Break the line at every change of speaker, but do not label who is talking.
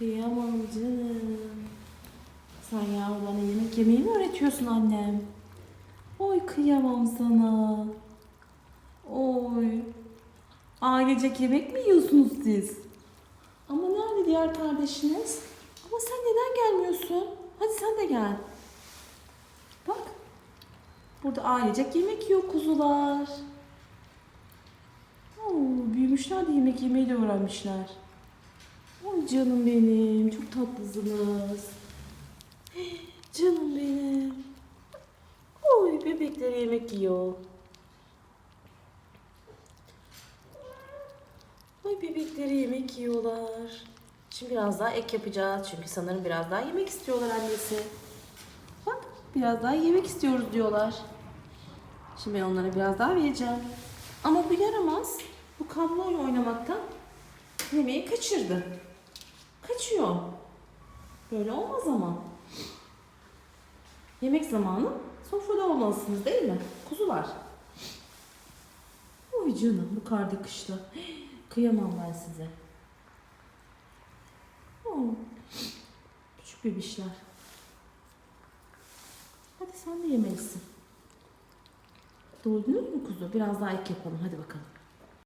Kıyamam canım. Sen yavrularına yemek yemeyi mi öğretiyorsun annem? Oy kıyamam sana. Oy. Ailecek yemek mi yiyorsunuz siz? Ama nerede diğer kardeşiniz? Ama sen neden gelmiyorsun? Hadi sen de gel. Bak. Burada ailecek yemek yiyor kuzular. Oo, büyümüşler de yemek yemeyi de öğrenmişler. Canım benim. Çok tatlısınız. Canım benim. Oy bebekleri yemek yiyor. Oy bebekleri yemek yiyorlar. Şimdi biraz daha ek yapacağız. Çünkü sanırım biraz daha yemek istiyorlar annesi. Bak biraz daha yemek istiyoruz diyorlar. Şimdi ben onlara biraz daha vereceğim. Ama bu yaramaz. Bu kabloyla oynamaktan yemeği kaçırdı. Kaçıyor. Böyle olmaz ama. Yemek zamanı sofrada olmalısınız değil mi? Kuzular. Oy canım bu karda kışta. Kıyamam ben size. Oo, küçük bebişler. Hadi sen de yemelisin. Doydunuz mu kuzu? Biraz daha ek yapalım. Hadi bakalım.